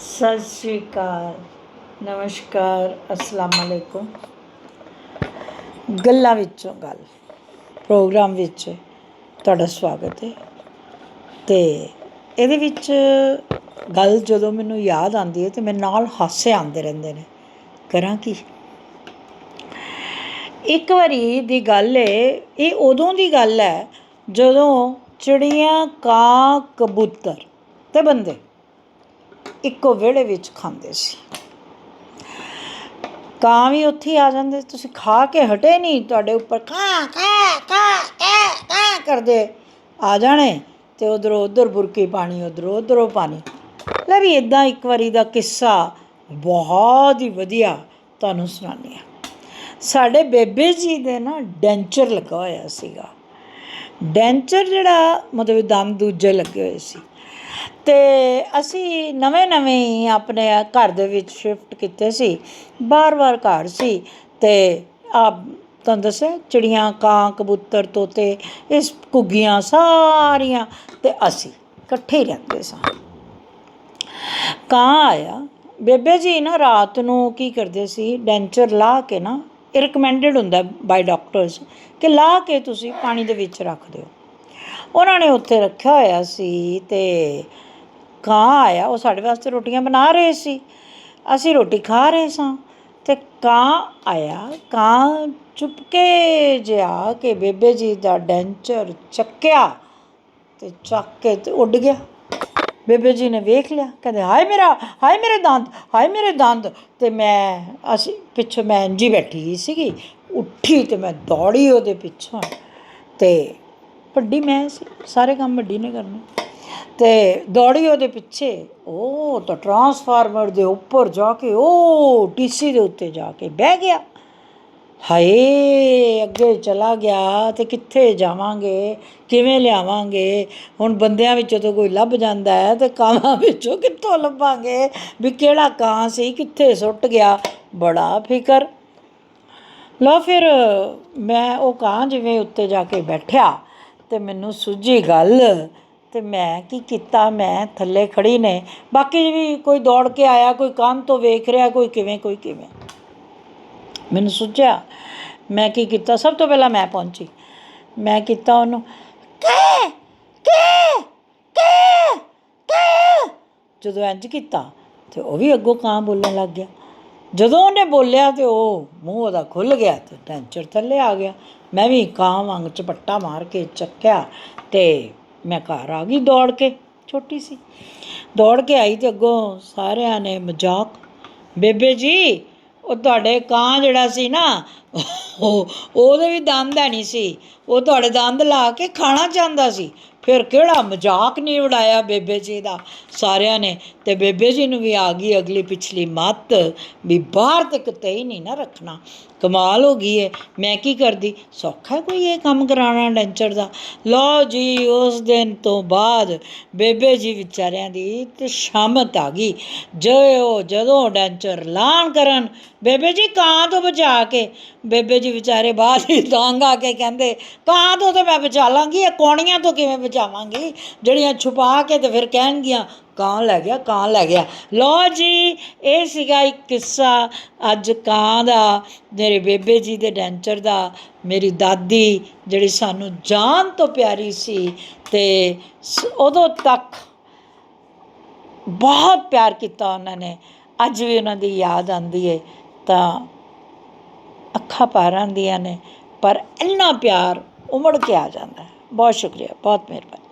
ਸਤਿ ਸ਼੍ਰੀ ਅਕਾਲ, ਨਮਸਕਾਰ, ਅਸਲਾਮ ਅਲੈਕੁਮ। ਗੱਲਾਂ ਵਿੱਚੋਂ ਗੱਲ, ਪ੍ਰੋਗਰਾਮ ਵਿੱਚ ਤੁਹਾਡਾ ਸਵਾਗਤ ਹੈ। ਤੇ ਇਹਦੇ ਵਿੱਚ ਗੱਲ ਜਦੋਂ ਮੈਨੂੰ ਯਾਦ ਆਉਂਦੀ ਹੈ ਤੇ ਮੇਰੇ ਨਾਲ ਹਾਸੇ ਆਉਂਦੇ ਰਹਿੰਦੇ ਨੇ। ਕਰਾਂ ਕੀ? ਇੱਕ ਵਾਰੀ ਦੀ ਗੱਲ ਹੈ ਇਹ ਉਦੋਂ ਦੀ ਗੱਲ ਹੈ ਜਦੋਂ ਚਿੜੀਆਂ, ਕਾਂ, ਕਬੂਤਰ ਤੇ ਬੰਦੇ ਇੱਕੋ ਵਿਹੜੇ ਵਿੱਚ ਖਾਂਦੇ ਸੀ। ਕਾਂ ਵੀ ਉੱਥੇ ਹੀ ਆ ਜਾਂਦੇ, ਤੁਸੀਂ ਖਾ ਕੇ ਹਟੇ ਨਹੀਂ, ਤੁਹਾਡੇ ਉੱਪਰ ਕਾਂ ਕਾਂ ਕਾਂ ਕਾਂ ਕਰਦੇ। ਆ ਜਾਣੇ ਤੇ ਉਧਰੋਂ ਉਧਰ ਬੁਰਕੀ ਪਾਣੀ, ਉਧਰੋਂ ਉਧਰੋਂ ਪਾਣੀ। ਲੈ ਵੀ ਇਦਾਂ ਇੱਕ ਵਾਰੀ ਦਾ ਕਿੱਸਾ ਬਹੁਤ ਹੀ ਵਧੀਆ ਤੁਹਾਨੂੰ ਸੁਣਾਉਂਦੀ ਹਾਂ। ਸਾਡੇ ਬੇਬੇ ਜੀ ਦੇ ਨਾ ਡੈਂਚਰ ਲੱਗਾ ਹੋਇਆ ਸੀਗਾ। ਡੈਂਚਰ ਜਿਹੜਾ ਮਤਲਬ ਦੰਦ ਦੂਜੇ ਲੱਗੇ ਹੋਏ ਸੀ। ਤੇ ਅਸੀਂ ਨਵੇਂ ਨਵੇਂ ਹੀ ਆਪਣੇ ਘਰ ਦੇ ਵਿੱਚ ਸ਼ਿਫਟ ਕੀਤੇ ਸੀ ਬਾਰ-ਬਾਰ ਘਰ ਸੀ ਤੇ ਆ ਤੁਹਾਨੂੰ ਦੱਸਿਆ ਚਿੜੀਆਂ, ਕਾਂ, ਕਬੂਤਰ, ਤੋਤੇ, ਇਸ ਘੁੱਗੀਆਂ ਸਾਰੀਆਂ ਤੇ ਅਸੀਂ ਇਕੱਠੇ ਹੀ ਰਹਿੰਦੇ ਸਾਂ। ਕਾਂ ਆਇਆ, ਬੇਬੇ ਜੀ ਨਾ ਰਾਤ ਨੂੰ ਕੀ ਕਰਦੇ ਸੀ, ਡੈਂਚਰ ਲਾ ਕੇ ਨਾ ਇਹ ਰეკਮੈਂਡਡ ਹੁੰਦਾ ਬਾਈ ਡਾਕਟਰਸ ਕਿ ਲਾ ਕੇ ਤੁਸੀਂ ਪਾਣੀ ਦੇ ਵਿੱਚ ਰੱਖ ਦਿਓ। ਉਹਨਾਂ ਨੇ ਉੱਥੇ ਰੱਖਿਆ ਹੋਇਆ ਸੀ ਤੇ ਕਾਂ ਆਇਆ, ਉਹ ਸਾਡੇ ਵਾਸਤੇ ਰੋਟੀਆਂ ਬਣਾ ਰਹੇ ਸੀ। ਅਸੀਂ ਰੋਟੀ ਖਾ ਰਹੇ ਸਾਂ ਤੇ ਕਾਂ ਆਇਆ ਕਾਂ ਚੁਪਕੇ ਜਿਹਾ ਕਿ ਬੇਬੇ ਜੀ ਦਾ ਡੈਂਚਰ ਚੱਕਿਆ ਤੇ ਚੱਕ ਕੇ ਤੇ ਉੱਡ ਗਿਆ। ਬੇਬੇ ਜੀ ਨੇ ਵੇਖ ਲਿਆ, ਕਹਿੰਦੇ, ਹਾਏ ਮੇਰਾ, ਹਾਏ ਮੇਰੇ ਦੰਦ, ਹਾਏ ਮੇਰੇ ਦੰਦ। ਤੇ ਮੈਂ, ਅਸੀਂ ਪਿੱਛੋਂ ਮੈਂ ਇੰਜੀ ਬੈਠੀ ਹੋਈ ਸੀਗੀ, ਉੱਠੀ ਤੇ ਮੈਂ ਦੌੜੀ ਉਹਦੇ ਪਿੱਛੋਂ ਤੇ ਵੱਡੀ, ਮੈਂ ਸੀ, ਸਾਰੇ ਕੰਮ ਵੱਡੀ ਨੇ ਕਰਨੇ। ਤੇ ਦੌੜੀ ਉਹਦੇ ਪਿੱਛੇ, ਉਹ ਤਾਂ ਟਰਾਂਸਫਾਰਮਰ ਦੇ ਉੱਪਰ ਜਾ ਕੇ, ਉਹ ਟੀਸੀ ਦੇ ਉੱਤੇ ਜਾ ਕੇ ਬਹਿ ਗਿਆ। ਹਾਏ, ਅੱਗੇ ਚਲਾ ਗਿਆ, ਤੇ ਕਿੱਥੇ ਜਾਵਾਂਗੇ, ਕਿਵੇਂ ਲਿਆਵਾਂਗੇ? ਹੁਣ ਬੰਦਿਆਂ ਵਿੱਚੋਂ ਤਾਂ ਕੋਈ ਲੱਭ ਜਾਂਦਾ ਹੈ, ਤੇ ਕਾਂਵਾਂ ਵਿੱਚੋਂ ਕਿੱਥੋਂ ਲੱਭਾਂਗੇ? ਵੀ ਕਿਹੜਾ ਕਾਂ ਸੀ, ਕਿੱਥੇ ਸੁੱਟ ਗਿਆ? ਬੜਾ ਫਿਕਰ। ਲਓ ਫਿਰ, ਮੈਂ ਉਹ ਕਾਂ ਜਿਵੇਂ ਉੱਤੇ ਜਾ ਕੇ ਬੈਠਿਆ ਤੇ ਮੈਨੂੰ ਸੁੱਝੀ ਗੱਲ ਤੇ ਮੈਂ ਕੀ ਕੀਤਾ? ਮੈਂ ਥੱਲੇ ਖੜੀ ਨੇ। ਬਾਕੀ ਵੀ ਕੋਈ ਦੌੜ ਕੇ ਆਇਆ, ਕੋਈ ਕੰਨ ਤੋਂ ਵੇਖ ਰਿਹਾ, ਕੋਈ ਕਿਵੇਂ ਕੋਈ ਕਿਵੇਂ। ਮੈਨੂੰ ਸੁਝਿਆ। ਮੈਂ ਕੀ ਕੀਤਾ? ਸਭ ਤੋਂ ਪਹਿਲਾਂ ਮੈਂ ਪਹੁੰਚੀ। ਮੈਂ ਕੀਤਾ ਉਹਨੂੰ, ਕੇ ਕੇ ਕੇ ਕੇ। ਜਦੋਂ ਇੰਜ ਕੀਤਾ ਤੇ ਉਹ ਵੀ ਅੱਗੋਂ ਕਾਂ ਬੋਲਣ ਲੱਗ ਗਿਆ। ਜਦੋਂ ਉਹਨੇ ਬੋਲਿਆ ਤੇ ਉਹ ਮੂੰਹ ਉਹਦਾ ਖੁੱਲ ਗਿਆ ਤੇ ਟੈਂਚਰ ਥੱਲੇ ਆ ਗਿਆ। ਮੈਂ ਵੀ ਕਾਂ ਵਾਂਗ ਚਪੱਟਾ ਮਾਰ ਕੇ ਚੱਕਿਆ ਤੇ ਮੈਂ ਘਰ ਆ ਗਈ ਦੌੜ ਕੇ, ਛੋਟੀ ਸੀ। ਦੌੜ ਕੇ ਆਈ ਤੇ ਅੱਗੋਂ ਸਾਰਿਆਂ ਨੇ ਮਜ਼ਾਕ, ਬੇਬੇ ਜੀ, ਉਹ ਤੁਹਾਡੇ ਕਾਂ ਜਿਹੜਾ ਸੀ ਨਾ, ਉਹ ਉਹਦੇ ਵੀ ਦੰਦ ਹੈ ਨਹੀਂ ਸੀ, ਉਹ ਤੁਹਾਡੇ ਦੰਦ ਲਾ ਕੇ ਖਾਣਾ ਚਾਹੁੰਦਾ ਸੀ ਫਿਰ ਕਿਹੜਾ ਮਜ਼ਾਕ ਨਹੀਂ ਉਡਾਇਆ ਬੇਬੇ ਜੀ ਦਾ? ਸਾਰਿਆਂ ਨੇ ਤੇ ਬੇਬੇ ਜੀ ਨੂੰ ਵੀ ਆ ਗਈ ਅਗਲੀ ਪਿਛਲੀ ਮੱਤ ਵੀ ਬਾਹਰ ਤੇ ਹੀ ਨਹੀਂ ਨਾ ਰੱਖਣਾ। ਕਮਾਲ ਹੋ ਗਈ ਏ। ਮੈਂ ਕੀ ਕਰਦੀ? ਸੌਖਾ ਕੋਈ ਇਹ ਕੰਮ ਕਰਾਉਣਾ ਡੈਂਚਰ ਦਾ? ਲਓ ਜੀ, ਉਸ ਦਿਨ ਤੋਂ ਬਾਅਦ ਬੇਬੇ ਜੀ ਵਿਚਾਰਿਆਂ ਦੀ ਤੇ ਸ਼ਾਮਤ ਆ ਗਈ। ਜੋ ਜਦੋਂ ਡੈਂਚਰ ਲਾਣ ਕਰਨ, ਬੇਬੇ ਜੀ ਕਾਂ ਤੋਂ ਬਚਾ ਕੇ। ਬੇਬੇ ਜੀ ਵਿਚਾਰੇ ਬਾਹਰ ਹੀ ਤੰਗ ਆ ਕੇ ਕਹਿੰਦੇ, ਕਾਂ ਤੋਂ ਤਾਂ ਮੈਂ ਬਚਾ ਲਾਂਗੀ, ਇਹ ਕੌਣੀਆਂ ਤੋਂ ਕਿਵੇਂ ਬਚਾਵਾਂਗੀ ਜਿਹੜੀਆਂ ਛੁਪਾ ਕੇ ਤੇ ਫਿਰ ਕਹਿਣਗੀਆਂ, ਕਾਂ ਲੈ ਗਿਆ, ਕਾਂ ਲੈ ਗਿਆ। ਲਓ ਜੀ, ਇਹ ਸੀਗਾ ਇੱਕ ਕਿੱਸਾ ਅੱਜ ਕਾਂ ਦਾ, ਮੇਰੇ ਬੇਬੇ ਜੀ ਦੇ ਡੈਂਚਰ ਦਾ, ਮੇਰੀ ਦਾਦੀ ਜਿਹੜੀ ਸਾਨੂੰ ਜਾਨ ਤੋਂ ਪਿਆਰੀ ਸੀ ਤੇ ਉਦੋਂ ਤੱਕ ਬਹੁਤ ਪਿਆਰ ਕੀਤਾ ਉਹਨਾਂ ਨੇ। ਅੱਜ ਵੀ ਉਹਨਾਂ ਦੀ ਯਾਦ ਆਉਂਦੀ ਹੈ ਤਾਂ ਅੱਖਾਂ ਭਰ ਆਉਂਦੀਆਂ ਨੇ, ਪਰ ਇੰਨਾ ਪਿਆਰ ਉਮੜ ਕੇ ਆ ਜਾਂਦਾ। ਹੈ ਬਹੁਤ ਸ਼ੁਕਰੀਆ ਬਹੁਤ ਮਿਹਰਬਾਨੀ